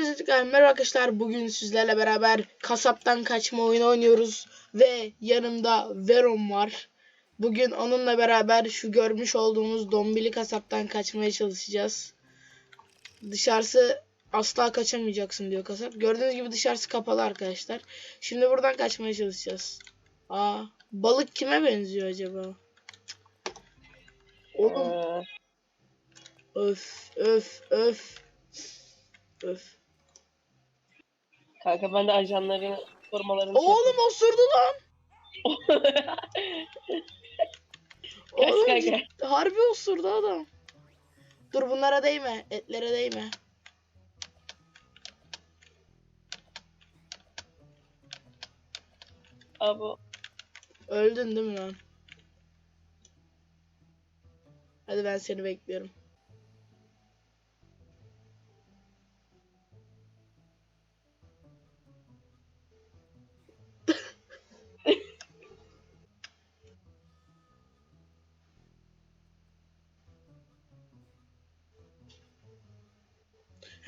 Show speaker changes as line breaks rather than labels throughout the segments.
Hepinize tekrar merhaba arkadaşlar. Bugün sizlerle beraber kasaptan kaçma oyunu oynuyoruz. Ve yanımda Verom var. Bugün onunla beraber şu görmüş olduğumuz dombili kasaptan kaçmaya çalışacağız. Dışarısı asla kaçamayacaksın diyor kasap. Gördüğünüz gibi dışarısı kapalı arkadaşlar. Şimdi buradan kaçmaya çalışacağız. Aa, balık kime benziyor acaba? Oğlum öf öf öf. Öf.
Kanka ben de ajanların formalarını şey
Oğlum osurdu lan.
Kaç
Oğlum
kanka.
ciddi- harbi osurdu adam. Dur bunlara değme. Etlere değme.
Abi
Öldün değil mi lan? Hadi ben seni bekliyorum.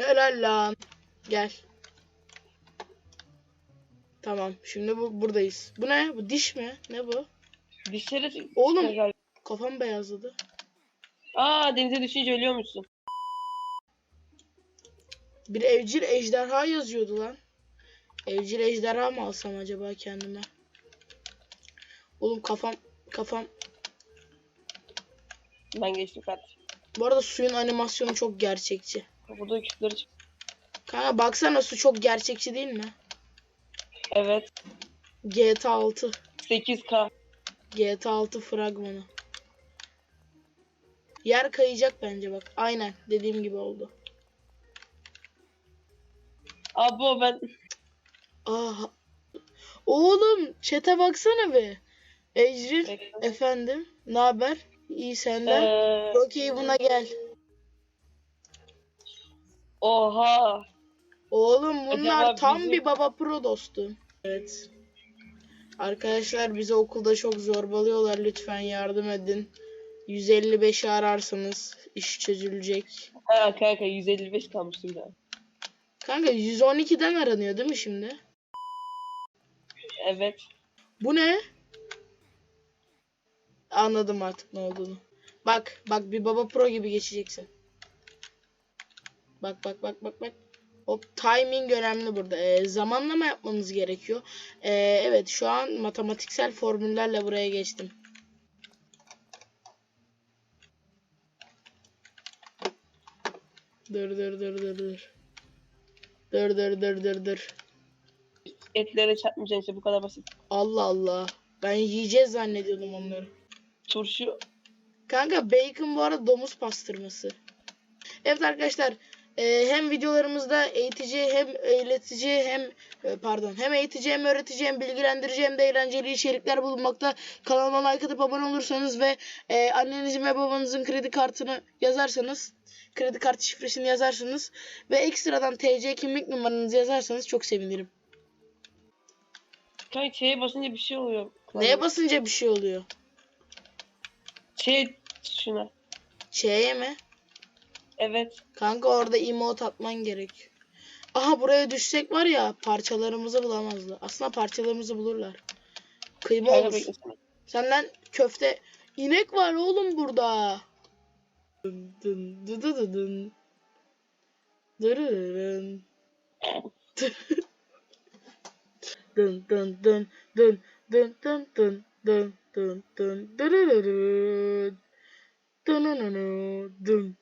Helal lan. Gel. Tamam. Şimdi bu buradayız. Bu ne? Bu diş mi? Ne bu?
dışarı
Oğlum. Kafam beyazladı.
Aa denize düşünce ölüyormuşsun.
Bir evcil ejderha yazıyordu lan. Evcil ejderha mı alsam acaba kendime? Oğlum kafam kafam.
Ben geçtim kardeşim.
Bu arada suyun animasyonu çok gerçekçi.
Burada küpleri çık.
Kanka baksana su çok gerçekçi değil mi?
Evet.
GTA 6.
8K.
GTA 6 fragmanı. Yer kayacak bence bak. Aynen dediğim gibi oldu.
Abo ben
Aha. Oğlum çete baksana be. Ecrin efendim ne haber? İyi senden.
Ee,
Okey buna gel.
Oha.
Oğlum bunlar
Acaba
tam
bizi-
bir baba pro dostu. Evet. Arkadaşlar bizi okulda çok zorbalıyorlar. Lütfen yardım edin. 155'i ararsanız iş çözülecek.
Ha kanka 155 kalmıştım daha.
Kanka 112'den aranıyor değil mi şimdi?
Evet.
Bu ne? Anladım artık ne olduğunu. Bak bak bir baba pro gibi geçeceksin. Bak bak bak bak bak. Hop timing önemli burada. Ee, zamanlama yapmamız gerekiyor. Ee, evet şu an matematiksel formüllerle buraya geçtim. Dur dur dur dur dur. Dur dur dur dur dur.
Etlere çarpmayacaksın işte bu kadar basit.
Allah Allah. Ben yiyeceğiz zannediyordum onları.
Turşu.
Kanka bacon bu arada domuz pastırması. Evet arkadaşlar e, hem videolarımızda eğitici hem eğletici hem e, pardon hem eğitici hem öğretici hem bilgilendirici hem de eğlenceli içerikler bulunmakta. Kanalıma like atıp abone olursanız ve e, annenizin ve babanızın kredi kartını yazarsanız kredi kartı şifresini yazarsanız ve ekstradan TC kimlik numaranızı yazarsanız çok sevinirim.
Kanka şeye basınca bir şey oluyor.
Neye basınca bir şey oluyor?
Şey şuna.
Şeye mi?
Evet.
Kanka orada emote atman gerek. Aha buraya düşsek var ya parçalarımızı bulamazlar. Aslında parçalarımızı bulurlar. Kıyma olur. Senden köfte. İnek var oğlum burada. Dın dın dı dı dı dın. Dırırın. Dın dın dın dın dın dın dın dın dın dın dırırırın. Dınınını, dın dın dın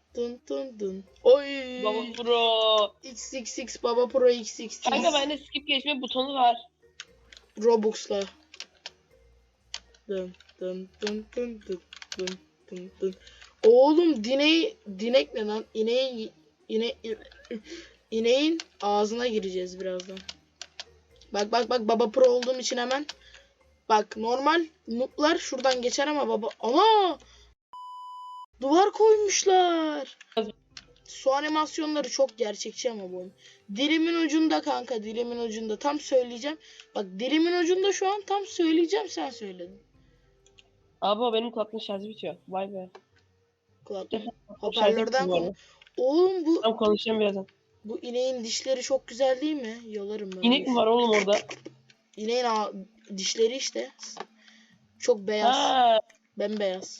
dın dın dın. Oy.
Baba bro.
XXX Baba Pro XXX.
Kanka bende skip geçme butonu var.
Robux'la. Dın dın dın dın dın dın dın dın. Oğlum dineği dinek ne lan? İneğin ine, ineğin ağzına gireceğiz birazdan. Bak bak bak baba pro olduğum için hemen. Bak normal noob'lar şuradan geçer ama baba ana duvar koymuşlar. Su animasyonları çok gerçekçi ama bu oyun. Dilimin ucunda kanka dilimin ucunda tam söyleyeceğim. Bak dilimin ucunda şu an tam söyleyeceğim sen söyledin.
Abi benim kulaklığın şarjı bitiyor. Vay be.
Kulak.
Şarjı
Hoparlörden konu. Oğlum bu
Tamam konuşacağım birazdan.
bu ineğin dişleri çok güzel değil mi? Yalarım ben.
İnek mi var oğlum orada?
İneğin a- dişleri işte. Çok beyaz.
Ha.
Bembeyaz.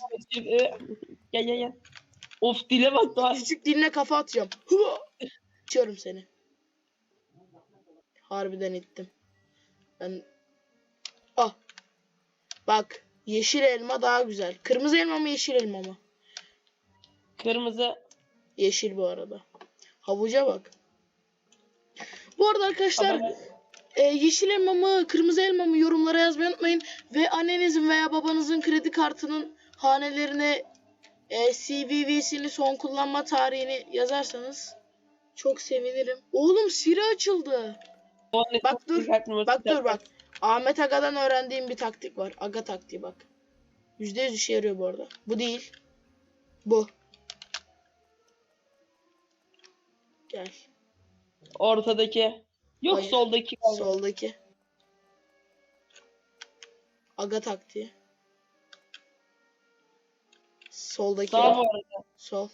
Gel gel gel. Of dile bak daha.
Küçük diline kafa atacağım. Hıa! İtiyorum seni. Harbiden ittim. Ben... Ah. Bak. Yeşil elma daha güzel. Kırmızı elma mı yeşil elma mı?
Kırmızı.
Yeşil bu arada. Havuca bak. Bu arada arkadaşlar
Ama-
e, yeşil elma mı kırmızı elma mı yorumlara yazmayı unutmayın. Ve annenizin veya babanızın kredi kartının hanelerine e, CVV'sini son kullanma tarihini yazarsanız çok sevinirim. Oğlum Siri açıldı. Bak dur, Bak dur bak. Ahmet Aga'dan öğrendiğim bir taktik var. Aga taktiği bak. %100 işe yarıyor bu arada. Bu değil. Bu. Gel.
Ortadaki. Yok
Hayır.
soldaki.
Soldaki. Aga taktiği. Soldaki.
Sağ bu arada.
Sol.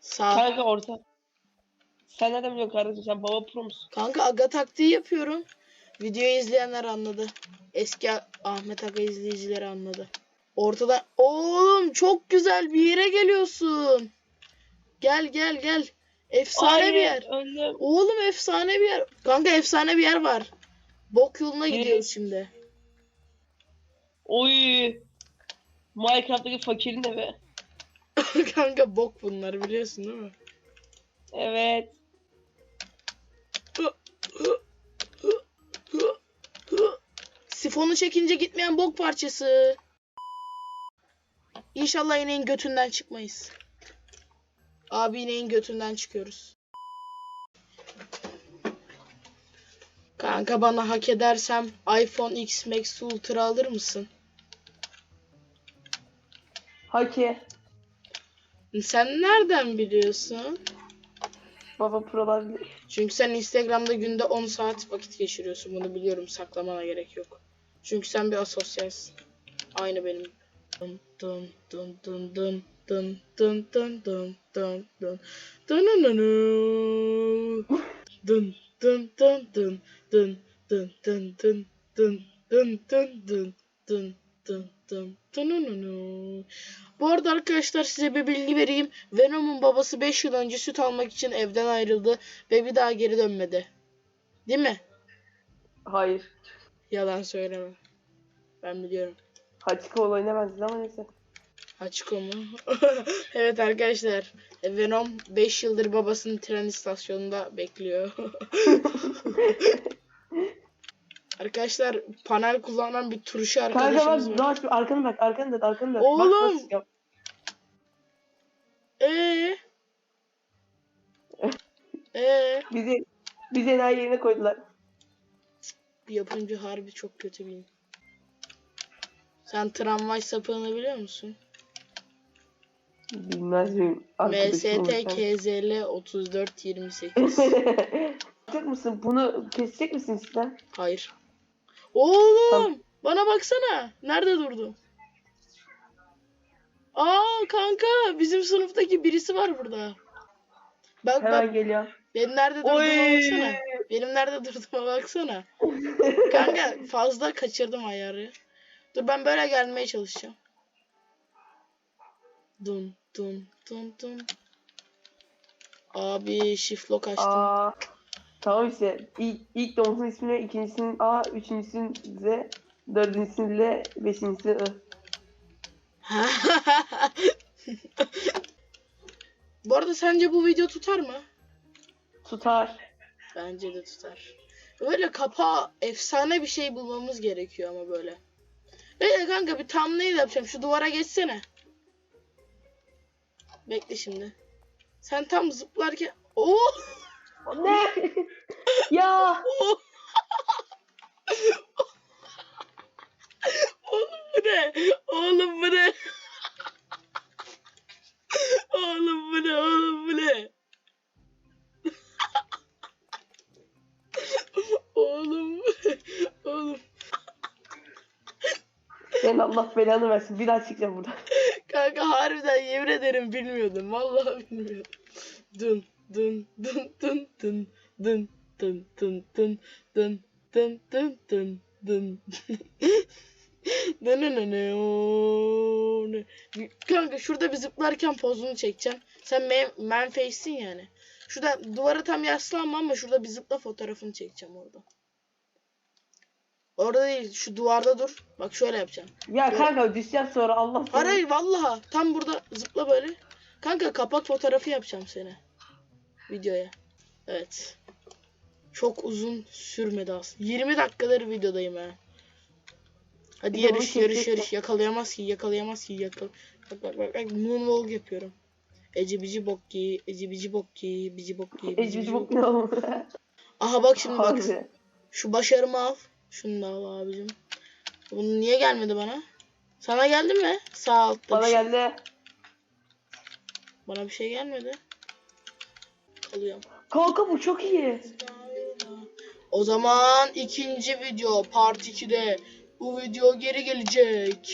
Sağ.
Kanka orta. Sen nereden biliyorsun kardeşim? Sen baba pro musun?
Kanka aga taktiği yapıyorum. Videoyu izleyenler anladı. Eski Ah- Ahmet Aga izleyicileri anladı. Ortada oğlum çok güzel bir yere geliyorsun. Gel gel gel. Efsane
Hayır,
bir yer.
Öldüm.
Oğlum efsane bir yer. Kanka efsane bir yer var. Bok yoluna gidiyoruz şimdi.
Oy. Minecraft'taki fakirin evi.
Kanka bok bunlar biliyorsun değil mi?
Evet.
Sifonu çekince gitmeyen bok parçası. İnşallah ineğin götünden çıkmayız. Abi ineğin götünden çıkıyoruz. Kanka bana hak edersem iPhone X Max Ultra alır mısın?
Haki.
Sen nereden biliyorsun?
Baba prolar.
Çünkü sen Instagram'da günde 10 saat vakit geçiriyorsun. Bunu biliyorum. Saklamana gerek yok. Çünkü sen bir asosyalsin. Aynı benim. Dın dın dın dın dın dın dın dın dın dın dın Dınınını. Dın dın dın dın dın dın dın dın dın dın dın dın dın dın dın dınınını. Bu arada arkadaşlar size bir bilgi vereyim. Venom'un babası 5 yıl önce süt almak için evden ayrıldı ve bir daha geri dönmedi. Değil mi?
Hayır.
Yalan söyleme. Ben biliyorum.
Hachiko olayına benziyor ama neyse.
Hachiko mu? evet arkadaşlar. Venom 5 yıldır babasının tren istasyonunda bekliyor. arkadaşlar panel kullanan bir turşu
Kanka
arkadaşımız
bak
var.
Doğaç bir arkanı bak arkanı dön arkanı. Bak,
Oğlum!
yap-
Ee? Ee?
Bizi bizi enayi yerine koydular.
Yapımcı harbi çok kötü bir. Sen tramvay sapığını biliyor musun?
Bilmez miyim?
MST. KZL 3428.
Yapacak mısın? Bunu kesecek misin sizden?
Hayır. Oğlum
Tamam.
bana baksana. Nerede durdum? Aa kanka bizim sınıftaki birisi var burada. Bak
Hemen
bak
geliyor.
benim nerede durduğuma baksana. Benim nerede durduğuma baksana. Kanka fazla kaçırdım ayarı. Dur ben böyle gelmeye çalışacağım. Dun dun dun dun. Abi shift lock açtım.
Aa, tamam işte. İlk, ilk domuzun ismini, ikincisinin A, üçüncüsünün Z, dördüncüsünün L, beşincisi I.
bu arada sence bu video tutar mı?
Tutar.
Bence de tutar. Böyle kapağı efsane bir şey bulmamız gerekiyor ama böyle. Bekle kanka bir thumbnail yapacağım. Şu duvara geçsene. Bekle şimdi. Sen tam zıplarken... Ne?
ya.
Oğlum bu ne? Oğlum bu ne? Oğlum bu ne? Oğlum bu ne? Oğlum bu ne? Oğlum.
Sen Allah belanı versin. Bir daha çıkacağım buradan.
Kanka harbiden yemin ederim bilmiyordum. Vallahi bilmiyordum. Dün dın dın dın dın dın dın dın dın dın dın dın dın dın. Ne ne ne ne o ne. Kanka şurada bir zıplarken pozunu çekeceğim. Sen man, man face'sin yani. Şurada duvara tam yaslanma ama şurada bir zıpla fotoğrafını çekeceğim orada. Orada değil şu duvarda dur. Bak şöyle yapacağım.
Ya kanka düşeceğim sonra Allah.
Hayır hayır vallahi tam burada zıpla böyle. Kanka kapak fotoğrafı yapacağım seni. Videoya. Evet. Çok uzun sürmedi aslında. 20 dakikadır videodayım ha. Hadi
Bir
yarış yarış yarış yakalayamaz ki yakalayamaz ki yakal. Bak bak bak, bak moonwalk yapıyorum. Eci bici bokki, eci bici bokki, bici bokki, bici
Ecbici
bici
bok ne oğlum?
Aha bak şimdi bak.
Harbi.
Şu başarımı al. Şunu da al abicim. Bunu niye gelmedi bana? Sana geldi mi? Sağ altta
Bana
şey.
geldi.
Bana bir şey gelmedi. Kalıyorum.
Kanka bu çok iyi.
O zaman ikinci video part 2'de bu video geri gelecek.